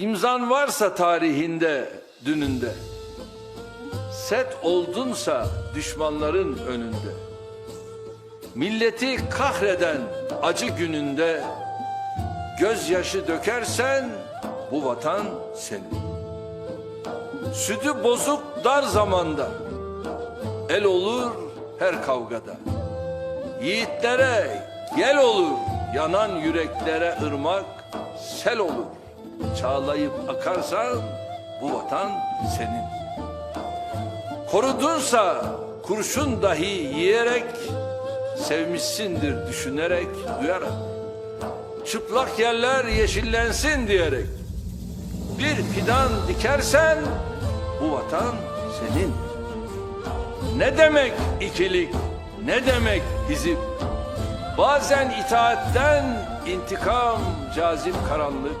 İmzan varsa tarihinde, dününde. Set oldunsa düşmanların önünde. Milleti kahreden acı gününde gözyaşı dökersen bu vatan senin. Sütü bozuk dar zamanda el olur her kavgada. Yiğitlere gel olur yanan yüreklere ırmak sel olur. Çağlayıp akarsan bu vatan senin. Korudunsa kurşun dahi yiyerek sevmişsindir düşünerek duyarak. Çıplak yerler yeşillensin diyerek bir fidan dikersen bu vatan senin. Ne demek ikilik, ne demek hizip? Bazen itaatten intikam cazip karanlık.